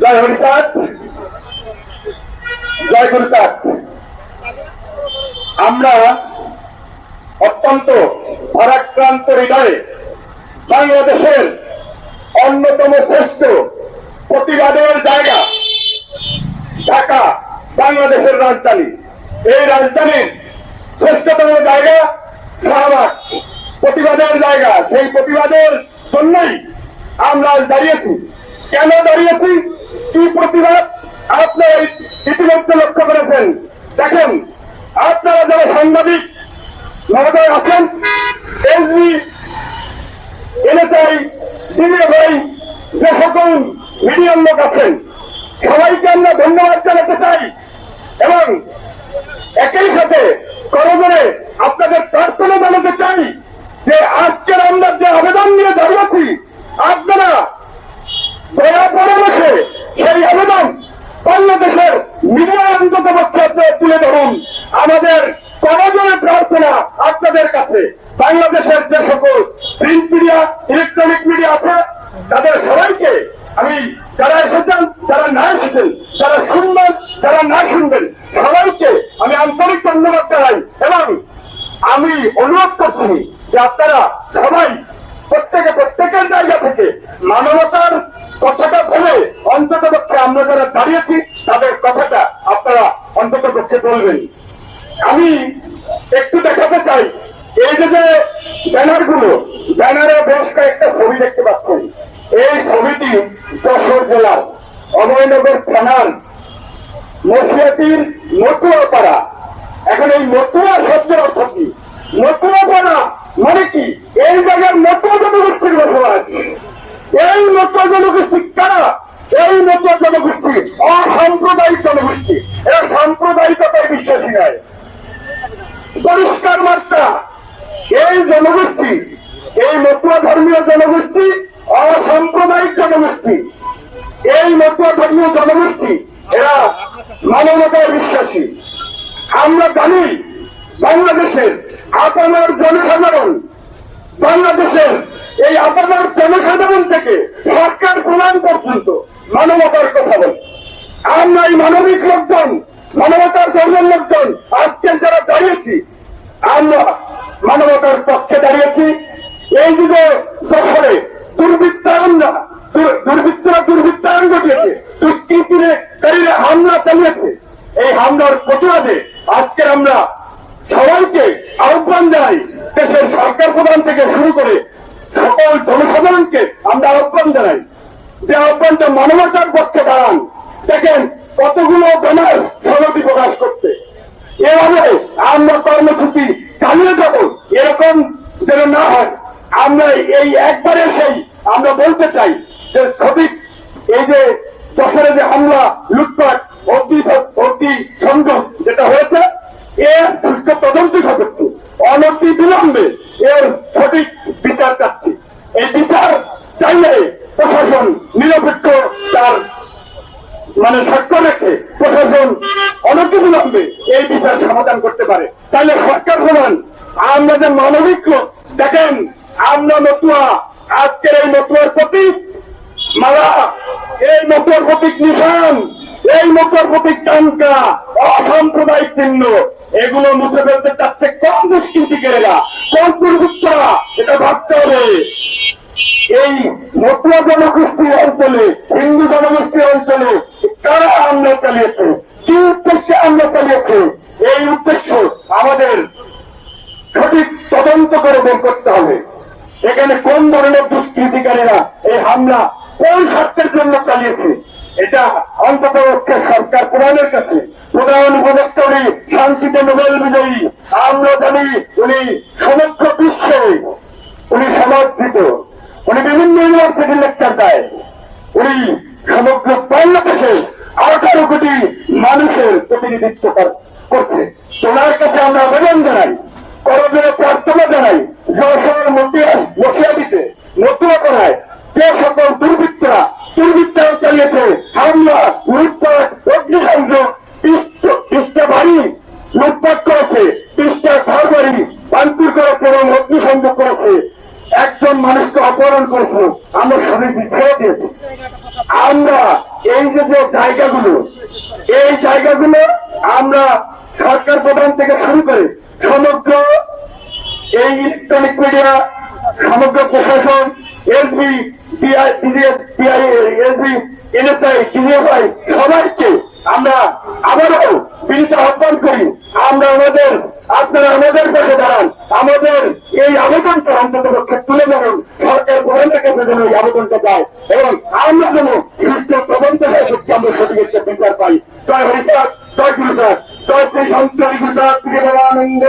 জয় হরিচাঁদ জয় গুরুচাঁদ আমরা অত্যন্ত ভারাক্রান্ত হৃদয়ে বাংলাদেশের অন্যতম শ্রেষ্ঠ প্রতিবাদের জায়গা ঢাকা, বাংলাদেশের রাজধানী। এই রাজধানীর শ্রেষ্ঠতম জায়গা শাহবাগ। প্রতিবাদের জায়গা। সেই প্রতিবাদের জন্যই আমরা দাঁড়িয়েছি। কেন দাঁড়িয়েছি? কি প্রতিবাদ আপনারা ইতিমধ্যে লক্ষ্য করেছেন? দেখেন, আপনারা যারা সাংবাদিক, মহোদয় আছেন এসবি এলাকায় দিনে ভাই যে সকল মিডিয়ার লোক আছেন, সবাইকে আমরা ধন্যবাদ জানাতে চাই এবং একই সাথে করজনে আপনাদের প্রার্থনা জানাতে চাই যে আজকের আমরা যে আবেদন নিয়ে দাঁড়িয়েছি আপনারা দয়া পরামর্শে সেই আবেদন বাংলাদেশের মিডিয়া অন্তত পক্ষে আপনারা তুলে ধরুন। আমাদের করজনের প্রার্থনা আপনাদের কাছে। বাংলাদেশের যে সকল প্রিন্ট মিডিয়া ইলেকট্রনিক মিডিয়া আছে, তাদের সবাইকে আমি যারা এসেছেন, যারা না এসেছেন, যারা শুনবেন, যারা না শুনবেন, সবাইকে আমি আন্তরিক ধন্যবাদ জানাই এবং আমি অনুরোধ করছি যে আপনারা সবাই প্রত্যেকে, প্রত্যেকের জায়গা থেকে মানবতার কথাটা বলে অন্তত আমরা যারা দাঁড়িয়েছি, তাদের কথাটা আপনারা অন্তত পক্ষে বলবেন। আমি একটু দেখাতে চাই, এই যে যে ব্যানারগুলো ব্যানারে বেশ কয়েকটা ছবি দেখতে পাচ্ছেন। এই ছবিটি যশোর জেলার অভয়নগর থানার মশিয়াতির মতুয়া পাড়া এখন এই মতুয়া শব্দের অর্থ কি? মতুয়া পাড়া মানে কি? এই জায়গার মতুয়া জনগোষ্ঠীর বসবাস। এই মতুয়া জনগোষ্ঠী কারা? এই মতুয়া জনগোষ্ঠী অসাম্প্রদায়িক জনগোষ্ঠী এরা সাম্প্রদায়িকতায় বিশ্বাসী নয়। পরিষ্কার বার্তা। এই জনগোষ্ঠী, এই মতুয়া ধর্মীয় জনগোষ্ঠী, অসাম্প্রদায়িক জনগোষ্ঠী, এই মতুয়া ধর্মীয় জনগোষ্ঠী, এরা মানবতায় বিশ্বাসী। আমরা জানি বাংলাদেশের আপনার জনসাধারণ, বাংলাদেশের এই আপনার জনসাধারণ থেকে সরকার প্রদান পর্যন্ত মানবতার কথা বলে। আমরা এই মানবিক লোকজন, মানবতার ধর্মের লোকজন আজকে যারা দাঁড়িয়েছি, আমরা মানবতার পক্ষে দাঁড়িয়েছি। এই যুগে দুর্বৃত্তায়নরা দুর্বৃত্তরা দুর্বৃত্তায়ন ঘটিয়েছে হামলা চালিয়েছে। এই হামলার প্রতিবাদে আজকের আমরা সবাইকে আহ্বান জানাই, দেশের সরকার প্রধান থেকে শুরু করে সকল জনসাধারণকে আমরা আহ্বান জানাই যে আহ্বানটা মানবতার পক্ষে দাঁড়ান। দেখেন কতগুলো ব্যানার সনদি প্রকাশ করতে এভাবে আমরা কর্মসূচি চালিয়ে যাব, এরকম যেন না হয়। আমরা এই একবারে সেই আমরা বলতে চাই যে সঠিক এই যে দশরে যে হামলা, লুটপাট, অগ্নি অগ্নি সংযোগ যেটা হয়েছে, এর সুষ্ঠু তদন্ত সাপেক্ষ অনতি বিলম্বে এর সঠিক বিচার চাচ্ছি। এই বিচার চাইলে মানে সাক্ষ্য রেখে প্রশাসন অনতি বিলম্বে এই বিচার সমাধান করতে পারে। তাহলে সরকার প্রধান, আমরা যে মানবিক লোক, দেখেন, আমরা নতুয়া আজকের এই নতুয়ার প্রতীক মালা এই নতুয়ার প্রতীক নিশান। এই নতুয়ার প্রতীক টাঙ্কা। অসাম্প্রদায়িক চিহ্ন। এগুলো মুছে ফেলতে চাচ্ছে কোন দুষ্কৃতিকারীরা কোন দুর্বৃত্তরা? এটা ভাবতে হবে। এই নতুয়া জনগোষ্ঠীর অঞ্চলে, হিন্দু জনগোষ্ঠীর অঞ্চলে কারা হামলা চালিয়েছে? কি উদ্দেশ্যে হামলা চালিয়েছে? এই উদ্দেশ্য আমাদের সঠিক তদন্ত করে বের করতে হবে। এখানে কোন ধরনের দুষ্কৃতিকারীরা এই হামলা কোন স্বার্থের জন্য চালিয়েছে? এটা অন্তত সরকার প্রধানের কাছে, প্রধান উপদেষ্টা উনি শান্তিতে নোবেল বিজয়ী। আমরা জানি উনি সমগ্র বিশ্বে উনি সমর্থিত উনি প্রতিনিধিত্ব করছে। ওনার কাছে আমরা আবেদন জানাই করজনে প্রার্থনা জানাই বসিয়া দিতে মতুয়া করায় যে সকল দুর্বৃত্তরা দুর্বৃত্তায়ন চালিয়েছে হামলা, লুটপাট অগ্নিসংযোগ বাড়ি লুটপাট করেছে পৃষ্ঠা ঘর বাড়ি ভাঙচুর করেছে এবং অগ্নিসংযোগ করেছে। একজন মানুষকে অপহরণ করেছে, আমরা স্বামীজি ছেড়ে দিয়েছি। আমরা এই যে জায়গাগুলো, এই জায়গাগুলো আমরা সরকার প্রধান থেকে শুরু করে সমগ্র এই ইলেকট্রনিক মিডিয়া, সমগ্র প্রশাসন এসবি সবাইকে আমরা আবারও বিনীত আহ্বান করি। আমরা আমাদের, আপনারা আমাদের পাশে দাঁড়ান। আমাদের এই আবেদনটা অন্তত পক্ষে তুলে ধরুন। সরকার প্রধানের কাছে যেন এই আবেদনটা যায় এবং আমরা যেন সুস্থ প্রবন্ধ হয়ে আমরা সঠিক একটা বিচার পাই। জয় হরিচার জয় গুরুচার জয় শ্রী সন্তানী গুরুচার প্রিয় আনন্দ